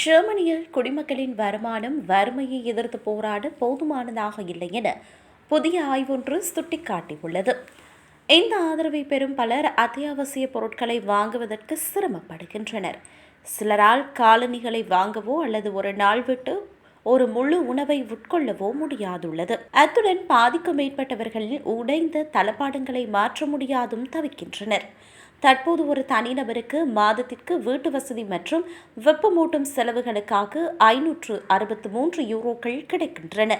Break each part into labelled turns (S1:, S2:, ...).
S1: ஜெர்மனியில் குடிமக்களின் வருமானம் வறுமையை எதிர்த்து போராட போதுமானதாக இல்லை என புதிய ஆய்வொன்று சுட்டிக்காட்டியுள்ளது. இந்த ஆதரவை பெறும் பலர் அத்தியாவசிய பொருட்களை வாங்குவதற்கு சிரமப்படுகின்றனர். சிலரால் காலணிகளை வாங்கவோ அல்லது ஒரு நாள் விட்டு ஒரு முழு உணவை உட்கொள்ளவோ முடியாதுள்ளது. அத்துடன் பாதிக்கும் மேற்பட்டவர்கள் உடைந்த தளபாடங்களை மாற்ற முடியாதும் தவிக்கின்றனர். தற்போது ஒரு தனிநபருக்கு மாதத்திற்கு வீட்டு வசதி மற்றும் வெப்பமூட்டும் செலவுகளுக்காக ஐநூற்று அறுபத்து மூன்று யூரோக்கள் கிடைக்கின்றன.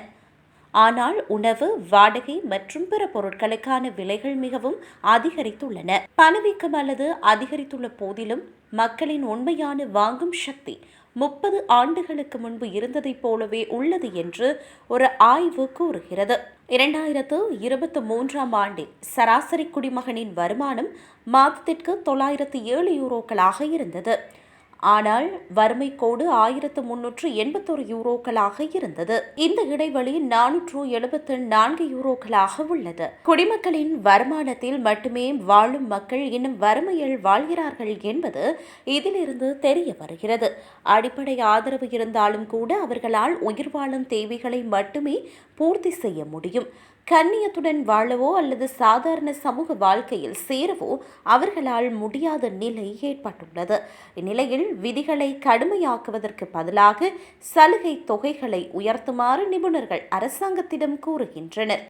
S1: ஆனால் உணவு வாடகை மற்றும் பிற பொருட்களுக்கான விலைகள் மிகவும் அதிகரித்துள்ளன. பணவீக்கம் அல்லது அதிகரித்துள்ள போதிலும் மக்களின் உண்மையான வாங்கும் சக்தி முப்பது ஆண்டுகளுக்கு முன்பு இருந்ததைப் போலவே உள்ளது என்று ஒரு ஆய்வு கூறுகிறது. இரண்டாயிரத்து இருபத்தி மூன்றாம் ஆண்டில் சராசரி குடிமகனின் வருமானம் மாதத்திற்கு தொள்ளாயிரத்து ஏழு யூரோக்களாக இருந்தது. ஆனால் வறுமை கோடு ஆயிரத்து முன்னூற்று எண்பத்தொரு யூரோக்களாக இருந்தது. இந்த இடைவெளி நானூற்று எழுபத்து நான்கு யூரோக்களாக உள்ளது. குடிமக்களின் வருமானத்தில் மட்டுமே வாழும் மக்கள் இன்னும் வறுமையில் வாழ்கிறார்கள் என்பது இதிலிருந்து தெரிய வருகிறது. அடிப்படை ஆதரவு இருந்தாலும் கூட அவர்களால் உயிர் வாழும் தேவைகளை மட்டுமே பூர்த்தி செய்ய முடியும். கண்ணியத்துடன் வாழவோ அல்லது சாதாரண சமூக வாழ்க்கையில் சேரவோ அவர்களால் முடியாத நிலை ஏற்பட்டுள்ளது. இந்நிலையில் விதிகளை கடுமையாக்குவதற்கு பதிலாக சலுகை தொகைகளை உயர்த்துமாறு நிபுணர்கள் அரசாங்கத்திடம் கூறுகின்றனர்